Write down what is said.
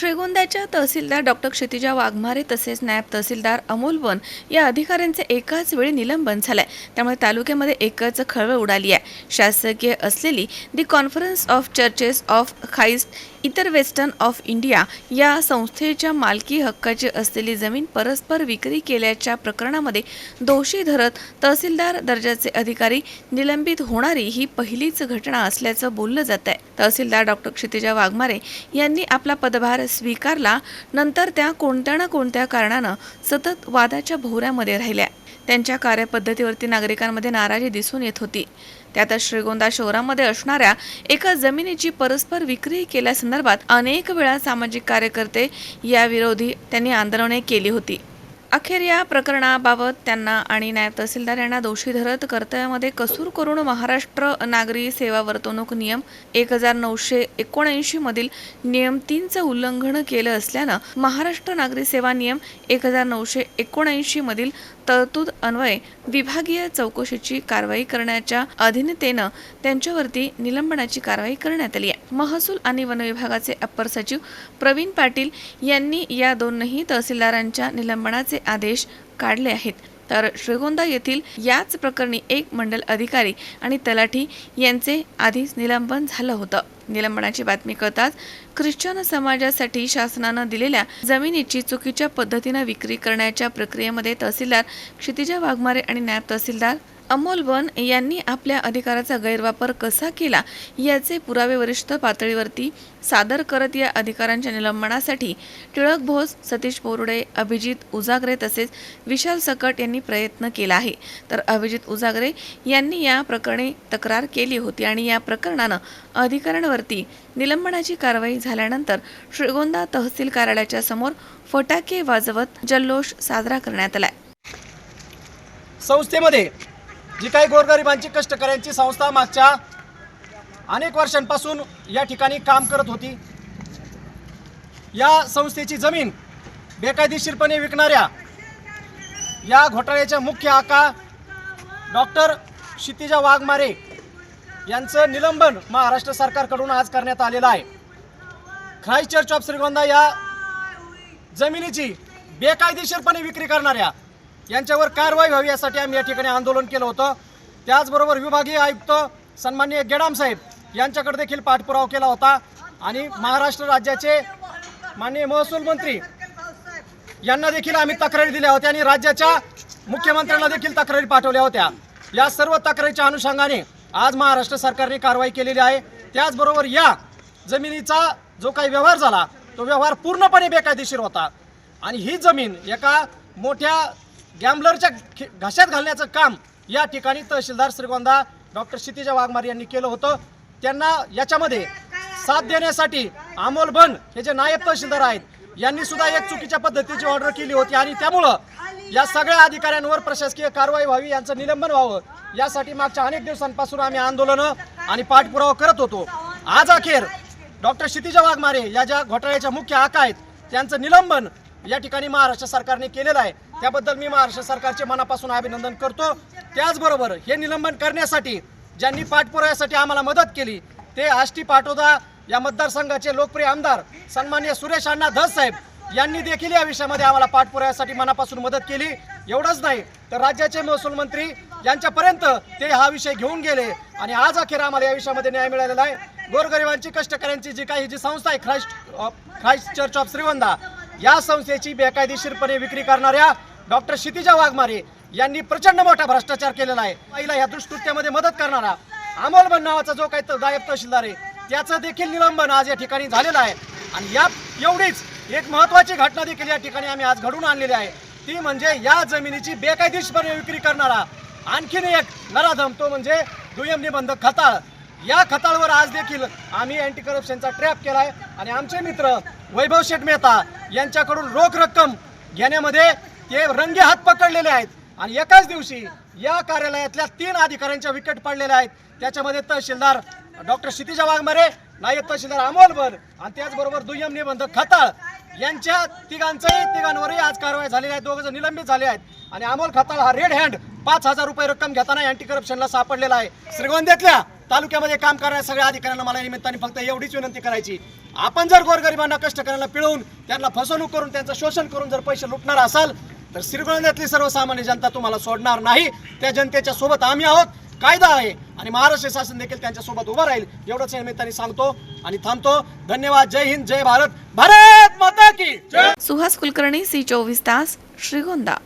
श्रीगोंद्याच्या तहसीलदार डॉक्टर क्षितिजा वाघमारे तसेच नायब तहसीलदार अमोल वन या अधिकाऱ्यांचे एकाच वेळी निलंबन झालंय. त्यामुळे तालुक्यामध्ये एकच खळबळ उडाली आहे. शासकीय असलेली the conference of churches of Christ इतर वेस्टर्न ऑफ इंडिया या संस्थेच्या मालकी हक्काची असलेली जमीन परस्पर विक्री केल्याच्या प्रकरणामध्ये दोषी धरत तहसीलदार दर्जाचे अधिकारी निलंबित होणारी ही पहिलीच घटना असल्याचं बोललं जात आहे तहसीलदार डॉक्टर क्षितिजा वाघमारे यांनी आपला पदभार स्वीकारला नंतर त्या कोणत्या ना कोणत्या कारणानं सतत वादाच्या भोवऱ्यामध्ये राहिल्या. त्यांच्या कार्यपद्धतीवरती नागरिकांमध्ये नाराजी दिसून येत होती. त्यातच श्रीगोंदा शहरामध्ये असणाऱ्या एका जमिनीची परस्पर विक्री केल्यासंदर्भात अनेक वेळा सामाजिक कार्यकर्ते याविरोधी त्यांनी आंदोलने केली होती. अखेर या प्रकरणाबाबत त्यांना आणि नायब तहसीलदार यांना दोषी धरत कर्तव्यामध्ये कसूर करून महाराष्ट्र नागरी सेवा वर्तवणूक नियम एक हजार नऊशे एकोणऐंशी मधील नियम तीनचं उल्लंघन केलं असल्यानं महाराष्ट्र नागरी सेवा नियम एक हजार नऊशे एकोणऐंशी मधील तरतूद अन्वये विभागीय चौकशीची कारवाई करण्याच्या अधीनतेनं त्यांच्यावरती निलंबनाची कारवाई करण्यात आली आहे. महसूल आणि वन विभागाचे अप्पर सचिव प्रवीण पाटील यांनी या दोनही तहसीलदारांच्या निलंबनाचे आदेश काढले आहेत. तर श्रीगोंदा येथील याच प्रकरणी एक मंडल अधिकारी आणि तलाठी यांचे आधीच निलंबन झालं होतं. निलंबनाची बातमी कळताच ख्रिश्चन समाजासाठी शासनानं दिलेल्या जमिनीची चुकीच्या पद्धतीनं विक्री करण्याच्या प्रक्रियेमध्ये तहसीलदार क्षितिजा वाघमारे आणि नायब तहसीलदार अमोल बन यांनी आपल्या अधिकाराचा गैरवापर कसा केला याचे पुरावे वरिष्ठ पातळीवरती सादर करत या अधिकाऱ्यांच्या निलंबनासाठी टिळक भोस सतीश बोर्डे अभिजित उजागरे तसेच विशाल सकट यांनी प्रयत्न केला आहे. तर अभिजित उजागरे यांनी या प्रकरणी तक्रार केली होती आणि या प्रकरणानं अधिकाऱ्यांवरती निलंबनाची कारवाई झाल्यानंतर श्रीगोंदा तहसील कार्यालयाच्या समोर फटाके वाजवत जल्लोष साजरा करण्यात आला संस्थेमध्ये जी काही गोरगरिबांची कष्टकऱ्यांची संस्था मागच्या अनेक वर्षांपासून या ठिकाणी काम करत होती. या संस्थेची जमीन बेकायदेशीरपणे विकणाऱ्या या घोटाळ्याच्या मुख्य आका डॉक्टर क्षितिजा वाघमारे यांचं निलंबन महाराष्ट्र सरकारकडून आज करण्यात आलेलं आहे. ख्राईस्ट चर्च ऑफ श्रीगोंदा या जमिनीची बेकायदेशीरपणे विक्री करणाऱ्या यांच्यावर कारवाई व्हावी यासाठी आम्ही या ठिकाणी आंदोलन केलं होतं. त्याचबरोबर विभागीय आयुक्त सन्माननीय गेडाम साहेब यांच्याकडे देखील पाठपुरावा केला होता. आणि महाराष्ट्र राज्याचे माननीय महसूल मंत्री यांना देखील आम्ही तक्रारी दिल्या होत्या आणि राज्याच्या मुख्यमंत्र्यांना देखील तक्रारी पाठवल्या होत्या. या सर्व तक्रारीच्या अनुषंगाने आज महाराष्ट्र सरकारने कारवाई केलेली आहे. त्याचबरोबर या जमिनीचा जो काही व्यवहार झाला तो व्यवहार पूर्णपणे बेकायदेशीर होता. आणि ही जमीन एका मोठ्या गॅम्बलरच्या घशात घालण्याचं काम या ठिकाणी तहसीलदार श्रीगोंदा डॉक्टर क्षितिजा वाघमारे यांनी केलं होतं. त्यांना याच्यामध्ये साथ देण्यासाठी अमोल बन हे जे नायब तहसीलदार आहेत यांनी सुद्धा एक चुकीच्या पद्धतीची ऑर्डर केली होती आणि त्यामुळं या सगळ्या अधिकाऱ्यांवर प्रशासकीय कारवाई व्हावी यांचं निलंबन व्हावं यासाठी मागच्या अनेक दिवसांपासून आम्ही आंदोलनं आणि पाठपुरावा करत होतो. आज अखेर डॉक्टर क्षितिजा वाघमारे या ज्या घोटाळ्याच्या मुख्य आका आहेत त्यांचं निलंबन या ठिकाणी महाराष्ट्र सरकारने केलेलं आहे. त्याबद्दल मी महाराष्ट्र सरकारचे मनापासून अभिनंदन करतो. त्याचबरोबर हे निलंबन करण्यासाठी ज्यांनी पाठपुराव्यासाठी आम्हाला मदत केली ते आष्टी पाटोदा या मतदारसंघाचे लोकप्रिय आमदार सन्मान्य सुरेश अण्णा धस साहेब यांनी देखील या विषयामध्ये आम्हाला पाठपुराव्यासाठी मनापासून मदत केली. एवढंच नाही तर राज्याचे महसूल मंत्री यांच्यापर्यंत ते हा विषय घेऊन गेले आणि आज अखेर आम्हाला या विषयामध्ये न्याय मिळालेला आहे. गोरगरिबांची कष्टकऱ्यांची जी काही जी संस्था आहे Christ Christ church of Shrivanda या संस्थेची बेकायदेशीरपणे विक्री करणाऱ्या डॉक्टर क्षितिजा वाघमारे यांनी प्रचंड मोठा भ्रष्टाचार केलेला आहे. महिला या दुष्कृत्यामध्ये मदत करणारा अमोल बन नावाचा जो काही त- नायब तहसीलदार आहे त्याचं देखील निलंबन आज या ठिकाणी झालेलं आहे. आणि या एवढीच एक महत्वाची घटना देखील या ठिकाणी आम्ही आज घडून आणलेली आहे. ती म्हणजे या जमिनीची बेकायदेशीरपणे विक्री करणारा आणखीन एक नराधम तो म्हणजे दुय्यम निबंधक खताळ. या खताळवर आज देखील आम्ही अँटी करप्शनचा ट्रॅप केला आहे आणि आमचे मित्र वैभव शेठ मेहता यांच्याकडून रोख रक्कम घेण्यामध्ये ते रंगे हात पकडलेले आहेत. आणि एकाच दिवशी या कार्यालयातल्या तीन अधिकाऱ्यांच्या विकेट पडलेल्या आहेत. त्याच्यामध्ये तहसीलदार डॉक्टर क्षितिजा वाघमारे नायब तहसीलदार अमोल बर आणि त्याचबरोबर दुय्यम निबंधक खताळ यांच्या तिघांचंही तिघांवरही आज कारवाई झालेली आहे. दोघं जण निलंबित झाले आहेत. आणि अमोल खताळ हा रेड हँड पाच हजार रुपये रक्कम घेताना अँटी करप्शनला सापडलेला आहे. श्रीगोंद्यातल्या तालुक्यामध्ये काम करणाऱ्या सगळ्या अधिकाऱ्यांना मला निमित्ताने फक्त एवढीच विनंती करायची. आपण जर गोरगरिबांना कष्ट करायला पिळवून त्यांना फसवणूक करून त्यांचं शोषण करून जर पैसे लुटणार असाल तर श्रीगोंद्यातली सर्वसामान्य जनता तुम्हाला सोडणार नाही. त्या जनतेच्या सोबत आम्ही आहोत. कायदा आहे. आणि महाराष्ट्र शासन देखील त्यांच्यासोबत उभं राहील. एवढंच निमित्ताने सांगतो आणि थांबतो. धन्यवाद. जय हिंद जय भारत. भारत माता की जय. सुहास कुलकर्णी सी चोवीस तास श्रीगोंदा.